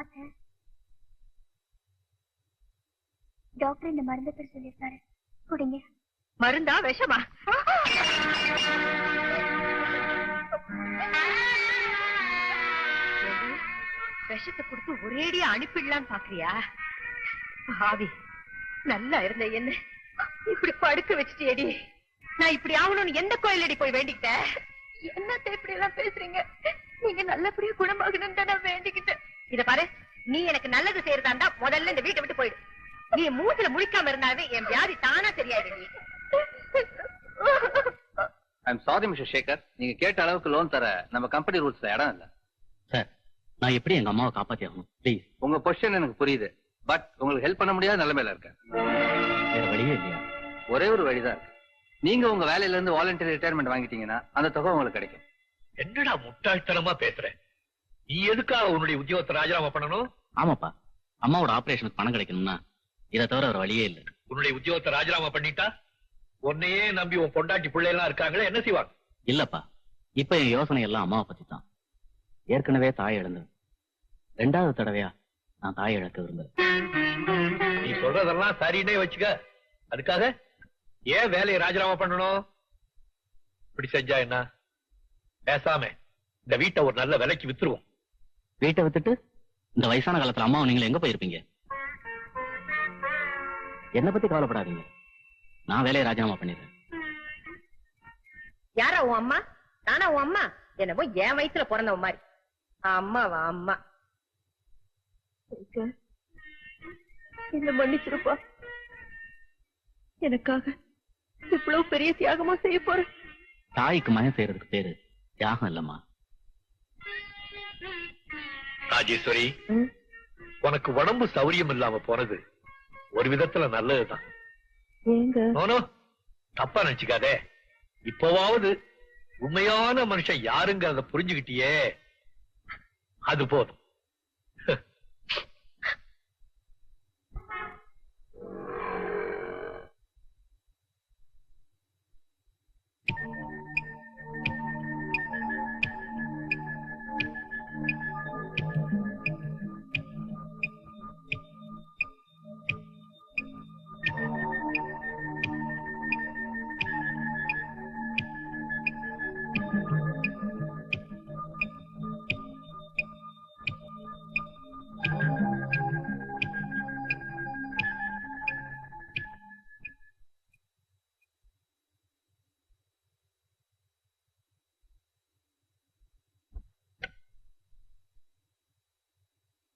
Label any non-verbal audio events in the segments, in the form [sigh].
அத்தை டாக்டர் இந்த மருந்து பேர் சொல்லியிருக்காரு. குடிங்க. மருந்தா விஷமா? விஷத்தை கொடுத்து ஒரேடியா அனுப்பிடலாம் பாக்குறியா? ஆவி நல்லா இருந்த என்ன? இப்படி படுக்க வச்சுட்டேடி நான் இப்படி ஆகணும்னு எந்த கோயிலடி போய் வேண்டிக்கிட்டேன்? என்னத்த இப்படி எல்லாம் பேசுறீங்க? நீங்க நல்லபடியா குணமாகணும் தான் நான் வேண்டிக்கிட்டேன். இத பாரு நீ எனக்கு நல்லது செய்யறதா இருந்தா முதல்ல இந்த வீட்டை விட்டு போயிடு. நீ மூச்சுல முழிக்காம இருந்தாவே என் வியாதி தானா சரியாயிடு நீ. ஐம் சாரி மிஸ்டர் சேகர் நீங்க கேட்ட அளவுக்கு லோன் தர நம்ம கம்பெனி ரூல்ஸ்ல இடம் இல்ல. சார் நான் எப்படி எங்க அம்மாவை காப்பாத்தி ஆகணும்? ப்ளீஸ் உங்க பொசிஷன் எனக்கு புரியுது. பட் உங்களுக்கு ஹெல்ப் பண்ண முடியாத நிலைமையில இருக்கேன். வேற வழியே இல்லையா? ஒரே ஒரு வழிதான் இருக்கு. நீங்க உங்க வேலையில இருந்து வாலண்டரி ரிட்டையர்மெண்ட் வாங்கிட்டீங்கன்னா அந்த தொகை உங்களுக்கு கிடைக்கும். என்னடா முட்டாள்தனமா பேசுற? நீ எதுக்காக உன்னுடைய உத்தியோகத்தை ராஜினாமா பண்ணணும்? ஆமாப்பா. அம்மாவோட ஆபரேஷனுக்கு பணம் கிடைக்கணும்னா இதை தவிர வேற வழியே இல்லை. உன்னுடைய உத்தியோகத்தை ராஜினாமா பண்ணிட்டா உன்னையே நம்பி உன் பொண்டாட்டி பிள்ளைலாம் இருக்காங்களே என்ன செய்வாங்க? இல்லப்பா. இப்ப என் யோசனை எல்லாம் அம்மாவை பத்தி தான் ஏற்கனவே தாய் இழந்தது. ரெண்டாவது தடவையா நான் தாய் இழக்க விரும்புறேன். நீ சொல்றதெல்லாம் சரின்னே வச்சுக்க. அதுக்காக ஏன் வேலையை ராஜினாமா பண்ணணும்? இப்படி செஞ்சா என்ன? பேசாம இந்த வீட்டை ஒரு நல்ல விலைக்கு வித்துருவோம். வீட்டை வித்துட்டு இந்த வயசான காலத்துல அம்மாவை நீங்க எங்க போயிருப்பீங்க? என்ன பத்தி கவலைப்படாதீங்க. நான் வேலையை ராஜினாமா பண்ணிடுறேன். யாரா உன் அம்மா? நானா உன் அம்மா? என்னமோ என் வயசுல பிறந்தவன் மாதிரி. அம்மாவா அம்மா. என்ன மன்னிச்சிருப்பா. எனக்காக இவ்வளவு பெரிய தியாகமா செய்ய போற தாய்க்கு மயம் செய்யறதுக்கு பேரு தியாகம் இல்லம்மா. ராஜேஸ்வரி உனக்கு உடம்பு சௌரியம் இல்லாம போனது ஒரு விதத்துல நல்லதுதான். தப்பா நினைச்சுக்காதே. இப்போவாவது உண்மையான மனுஷன் யாருங்கிறத புரிஞ்சுக்கிட்டியே அது போதும்.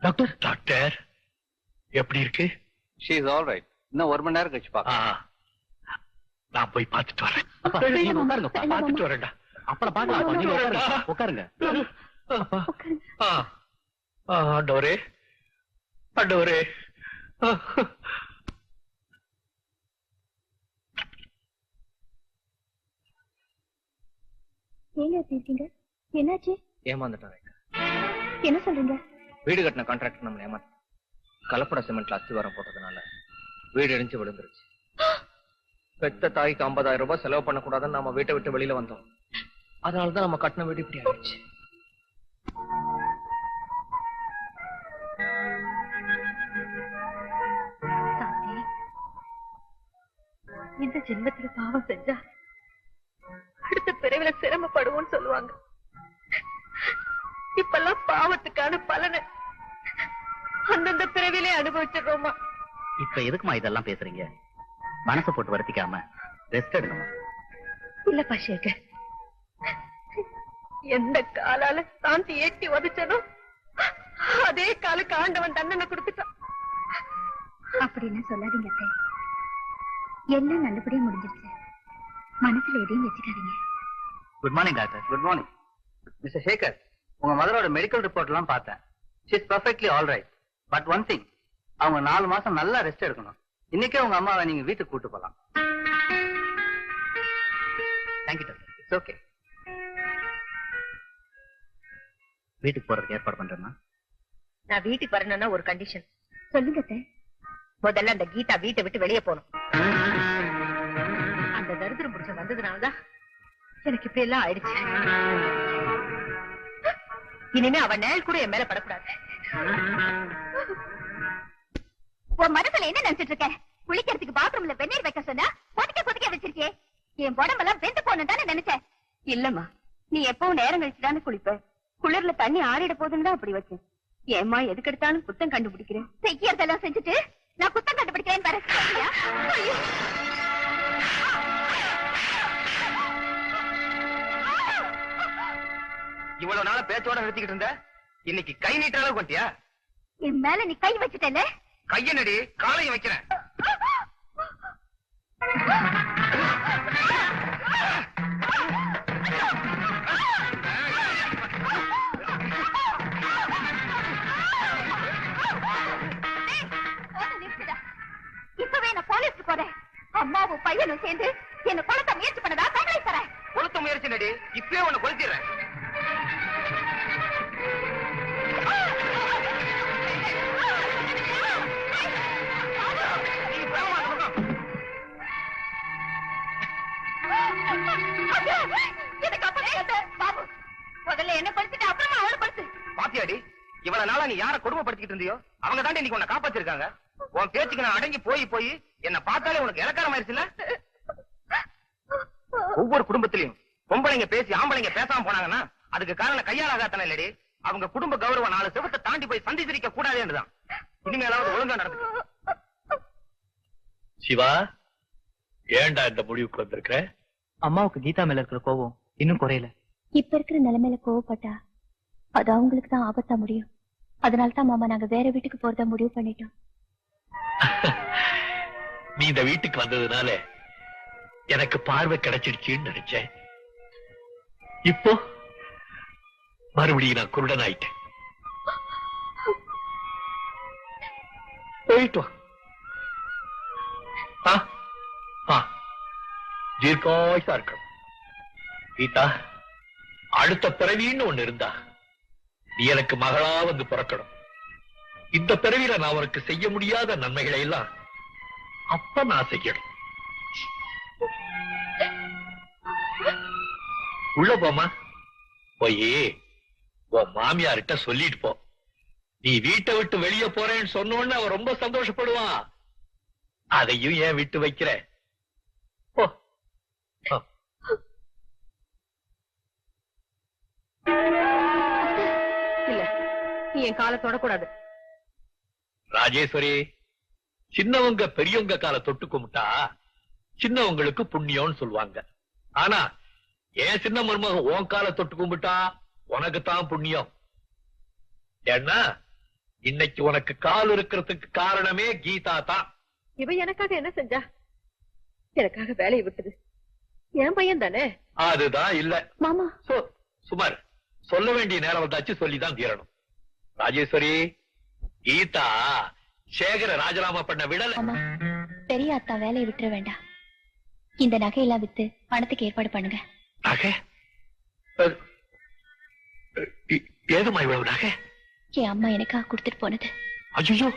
டாக்டர்? டாக்டர். எப்படி இருக்கு? ஷீ இஸ் ஆல் ரைட் இன்னும் ஒரு மணி நேரம் கழிச்சு ஆ, பார்க்கலாம். நான் போய் பார்த்துட்டு வரேன். அப்பா, நீங்க உட்காருங்கப்பா. பார்த்துட்டு வரேன்டா அப்புறம் பாக்கலாம் நீங்க உட்காருங்க. உட்காருங்க. ஆ, ஆ, ஆண்டவரே. ஆண்டவரே. ஏங்க இருக்கீங்க? என்னாச்சு? ஏமாந்துட்டான் என்ன சொல்றீங்க? வீடு கட்டின கான்ட்ராக்டர் நம்ம ஏமாத்த கலப்பட சிமெண்ட்ல அஸ்திவாரம் போட்டதுனால வீடு இடிஞ்சு விழுந்துருச்சு. பெத்த தாய்க்கு ஐம்பதாயிரம் ரூபாய் செலவு பண்ணக்கூடாதுன்னு நம்ம வீட்டை விட்டு வெளியில வந்தோம். அதனாலதான் நம்ம கட்டின வீடு இப்படி ஆயிடுச்சு. இந்த ஜென்மத்துல பாவம் செஞ்சா அடுத்த பிறவில சிரமப்படுவோம்னு சொல்லுவாங்க. இப்பெல்லாம் பாவத்துக்கான பலனை. அந்தந்த பிறவிலே அனுபவிச்சிடுறோமா? இப்ப எதுக்குமா இதெல்லாம் பேசுறீங்க? மனசை போட்டு வருத்திக்காம ரெஸ்ட் எடுங்கம்மா இல்லப்பா சேகர் எந்த காலால சாந்தி ஏற்றி உதச்சனோ அதே காலுக்கு ஆண்டவன் தண்டனை கொடுத்துட்டான். அப்படிலாம் சொல்லாதீங்க அத்தை. எல்லாம் நல்லபடியா முடிஞ்சிருச்சு. மனசுல எதையும் வச்சுக்காதீங்க. Good morning doctor good morning mister Shekar உங்க மதரோட மெடிக்கல் ரிப்போர்ட் எல்லாம் பார்த்தேன். She's perfectly all right but one thing அவங்க நாலு மாசம் நல்லா ரெஸ்ட் எடுக்கணும். இன்னைக்கே உங்க அம்மாவை நீங்க வீட்டுக்கு கூட்டு போலாம். தேங்க்யூ டாக்டர் இட்ஸ் ஓகே வீட்டுக்கு போறதுக்கு ஏற்பாடு பண்றேன்னா நான் வீட்டுக்கு வரணும்னா ஒரு கண்டிஷன் சொல்லுங்க சார் முதல்ல அந்த கீதா வீட்டை விட்டு வெளியே போகணும். அந்த தரித்திரம் பிடிச்ச வந்ததுனாலதான் எனக்கு இப்படி எல்லாம் ஆயிடுச்சு. இனிமே அவன் நேல் கூட என் மேல படக்கூடாது. உன் மனசுல என்ன நினைச்சிட்டு இருக்க? குளிக்கிறதுக்கு பாத்ரூம்ல வெந்நீர் வைக்க சொன்னா கொதிக்க கொதிக்க வச்சிருக்கே என் உடம்பெல்லாம் வெந்து போகணும் தானே நினைச்சேன் இல்லம்மா நீ எப்பவும் நேரம் கழிச்சுதானே குளிப்ப. குளிர்ல தண்ணி ஆறிட போதுன்னு தான் அப்படி வச்சேன். ஏம்மா எதுக்கு எடுத்தாலும் குத்தம் கண்டுபிடிக்கிறேன். செய்யறதெல்லாம் செஞ்சுட்டு நான் குத்தம் கண்டுபிடிக்கிறேன் இவ்வளவு நாள பேச்சோட நிறுத்திக்கிட்டு இருந்த? இன்னைக்கு கை நீட்ட அளவு கொண்டியா என் மேல நீ கை வச்சுட்டல கைய நடி காலையும் வைக்கிறேன். இப்பவே நான் போலீஸ்க்கு போறேன். அம்மாவும் பையனும் சேர்ந்து என்ன குளத்தை முயற்சி பண்ணதா? தகவலை தரேன். கொளுத்த முயற்சி நடி இப்பவே உன்னை கொளுத்திடுறேன். முதல்ல என்ன படுத்துட்டு அப்புறமா அவளை படுத்து பாத்தியாடி இவ்வளவு நாளா நீ யார கொடுமைப்படுத்திக்கிட்டு இருந்தியோ? அவங்க தாண்டி இன்னைக்கு உன்னை காப்பாத்திருக்காங்க. உன் பேச்சுக்கு நான் அடங்கி போய் போய் என்ன பார்த்தாலே உனக்கு இலக்காரம் ஆயிடுச்சுல? ஒவ்வொரு குடும்பத்திலையும் பொம்பளைங்க பேசி ஆம்பளைங்க பேசாம போனாங்கன்னா அதுக்கு காரணம் கையால் ஆகாத்தானே இல்லடி. அவங்க குடும்ப கௌரவம் நாலு செவத்தை தாண்டி போய் சந்தி சிரிக்க கூடாதுன்னுதான். இனிமேலாவது ஒழுங்கா நடந்து சிவா ஏன்டா இந்த முடிவுக்கு வந்திருக்கிறேன் அம்மாவுக்கு கீதா மேல இருக்கிற கோபம் இன்னும் குறையல. இப்ப இருக்கிற நிலைமையில கோவப்பட்டா அது அவங்களுக்கு தான் ஆபத்தா முடியும். அதனால தான் மாமா நாங்க வேற வீட்டுக்கு போறதா முடிவு பண்ணிட்டோம். [laughs] நீ இந்த வீட்டுக்கு வந்ததுனால எனக்கு பார்வை கிடைச்சிடுச்சுன்னு நினைச்சேன். இப்போ மறுபடியும் நான் குருடன் ஆயிட்டேன். போயிட்டு வா. ஆ, தீர்க்காயுசா இருக்கணும் கீதா அடுத்த பிறவின்னு ஒண்ணு இருந்தா நீ எனக்கு மகளா வந்து பிறக்கணும். இந்த பிறவியில நான் உனக்கு செய்ய முடியாத நன்மைகளை எல்லாம் அப்ப நான் செய்யணும் உள்ள போமா போயே உன் மாமியார்கிட்ட சொல்லிட்டு போ. நீ வீட்டை விட்டு வெளியே போறேன்னு சொன்னோன்னு அவன் ரொம்ப சந்தோஷப்படுவான். அதையும் ஏன் விட்டு வைக்கிற? போ. இல்ல நீ என் காலை தொடக்கூடாது. ராஜேஸ்வரி சின்னவங்க பெரியவங்க கால தொட்டு கும்பிட்டா சின்னவங்களுக்கு புண்ணியம்னு சொல்லுவாங்க. ஆனா ஏன் சின்ன மருமகன் உன் கால தொட்டு கும்பிட்டா உனக்கு தான் புண்ணியம். ஏன்னா இன்னைக்கு உனக்கு கால் இருக்கிறதுக்கு காரணமே கீதா தான் இவ எனக்காக என்ன செஞ்சா? எனக்காக வேலையை விட்டுது என் பையன் தானே? அதுதான் இல்ல. மாமா. சோ சுமார் சொல்ல வேண்டிய நேரம் வந்தாச்சு சொல்லிதான் தீரணும். ராஜேஸ்வரி கீதா சேகர ராஜராமா பண்ண விடல. பெரிய அத்தா வேலையை விட்டுற வேண்டாம். இந்த நகையெல்லாம் வித்து பணத்துக்கு ஏற்பாடு பண்ணுங்க. நகை? ஏதும்மா இவ்வளவு நகை? என் அம்மா எனக்காக கொடுத்துட்டு போனது. ஐயோ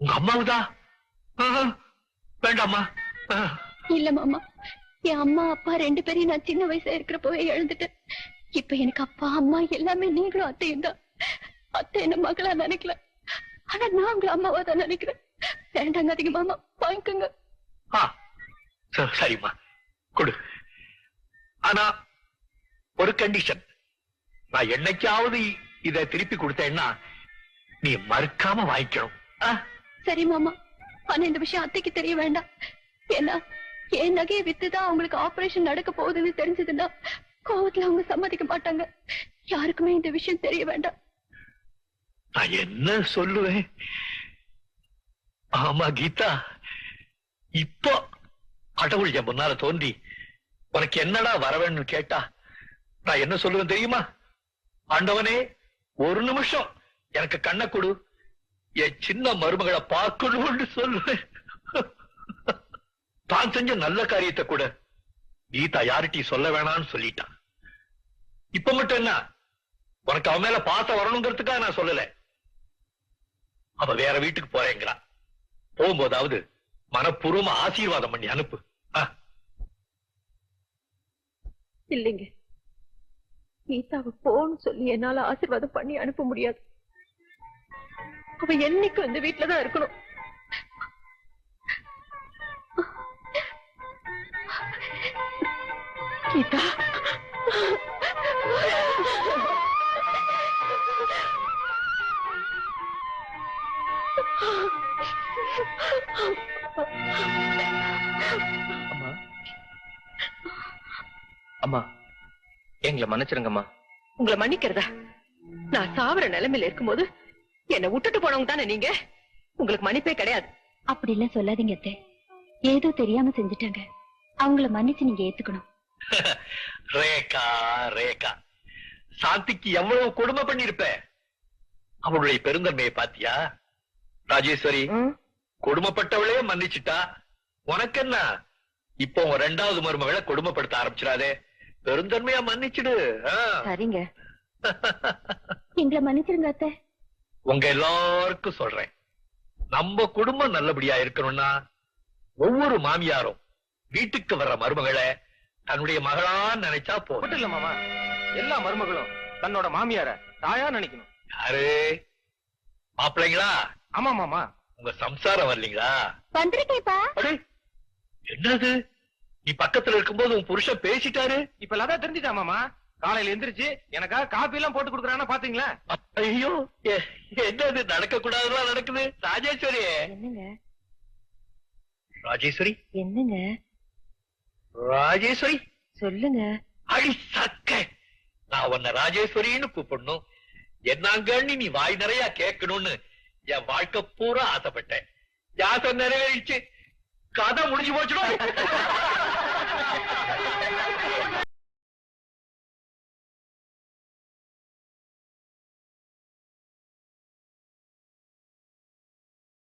உங்க அம்மாவுதா? ஆஹ், இல்ல மாமா. என் அம்மா அப்பா ரெண்டு பேரையும் நான் சின்ன வயசா இருக்கிறப்பவே இழந்துட்டேன். இப்ப எனக்கு அப்பா அம்மா எல்லாமே நீங்களும் அத்தையும் தான். அத்தை என்ன மகளா நினைக்கல. ஆனா நான் உங்களை அம்மாவா தான் நினைக்கிறேன். வேண்டாங்க அதிக மாமா வாங்கிக்கோங்க. சரிம்மா. கொடு. ஆனா ஒரு கண்டிஷன் நான் என்னைக்காவது இத திருப்பி கொடுத்தேன்னா நீ மறுக்காம வாங்கிக்கணும்? சரி மாமா. ஆனா இந்த விஷயம் அத்தைக்கு தெரிய வேண்டாம். ஏன்னா என் நகையை வித்துதான் அவங்களுக்கு ஆபரேஷன் நடக்க போகுதுன்னு தெரிஞ்சதுன்னா கோவத்துல அவங்க சம்மதிக்க மாட்டாங்க. யாருக்குமே இந்த விஷயம் தெரிய வேண்டாம். நான் என்ன சொல்லுவேன்? ஆமா கீதா. இப்போ கடவுள் என் முன்னால தோன்றி உனக்கு என்னடா வரவேன்னு கேட்டா நான் என்ன சொல்லுவேன் தெரியுமா? ஆண்டவனே ஒரு நிமிஷம் எனக்கு கண்ணை கொடு. என் சின்ன மருமகளை பார்க்கணும்னு சொல்லுவேன். தான் செஞ்ச நல்ல காரியத்தை கூட கீதா யார்கிட்டயும் சொல்ல வேணாம்னு சொல்லிட்டான் இப்ப மட்டும் என்ன? உனக்கு அவன் மேல பாச வரணுங்கிறதுக்காக நான் சொல்லல. அவ வேற வீட்டுக்கு போறேங்கிறா. போகும்போதாவது மனப்பூர்வமா ஆசீர்வாதம் பண்ணி அனுப்பு. இல்லைங்க. கீதாவை போன்னு சொல்லி என்னால ஆசீர்வாதம் பண்ணி அனுப்ப முடியாது. அவ என்னைக்கும் இந்த வீட்டுலதான் இருக்கணும். கீதா. அம்மா. அம்மா எங்களை மன்னிச்சிருங்கம்மா. உங்களை மன்னிக்கிறதா? நான் சாவர நிலைமையில இருக்கும்போது என்னை விட்டுட்டு போனவங்க தானே நீங்க? உங்களுக்கு மன்னிப்பே கிடையாது. அப்படி எல்லாம் சொல்லாதீங்க ஏதோ தெரியாம செஞ்சுட்டாங்க. அவங்கள மன்னிச்சு நீங்க ஏத்துக்கணும். [laughs] ரேகா ரேகா. சாந்திக்கு எவ்வளவு கொடுமை பண்ணிருப்ப அவளுடைய பெருந்தன்மையை பாத்தியா? ராஜேஸ்வரி கொடுமைப்பட்டவளே மன்னிச்சிட்டா? உனக்கு என்ன இப்போ உன் ரெண்டாவது மருமகளை கொடுமைப்படுத்த ஆரம்பிச்சிடாதே. பெருந்தன்மையா மன்னிச்சிடு. சரிங்க. [laughs] எங்களை மன்னிச்சிருங்க அத்தை. உங்க எல்லாருக்கும் சொல்றேன். நம்ம குடும்பம் நல்லபடியா இருக்கணும்னா ஒவ்வொரு மாமியாரும் வீட்டுக்கு வர்ற மருமகளை தன்னுடைய மகளா நினைச்சா போதும். இல்ல மாமா. எல்லா மருமகளும் தன்னோட மாமியார தாயா நினைக்கணும். யாரு? மாப்பிள்ளைங்களா? ஆமா மாமா. உங்க சம்சாரம் வரலீங்களா? வந்திருக்கேப்பா என்னது? நீ பக்கத்துல இருக்கும்போது உன் புருஷன் பேசிட்டாரு? இப்ப லதா தெரிஞ்சுட்டா மாமா. காலையில எந்திரிச்சு எனக்காக காபி எல்லாம் போட்டு கொடுக்குறானா பாத்தீங்களா? ஐயோ என்னது? நடக்க கூடாதுலாம் நடக்குது. ராஜேஸ்வரி என்னங்க? ராஜேஸ்வரி? என்னங்க? ராஜேஸ்வரி? சொல்லுங்க. அடி சக்க! நான் உன்னை ராஜேஸ்வரின்னு கூப்பிடணும். என்னங்கன்னு நீ வாய் நிறைய கேட்கணும்னு என் வாழ்க்கை பூரா ஆசைப்பட்டேன். யாசை நிறைவேறிச்சு. கதை முடிஞ்சு போச்சுடும்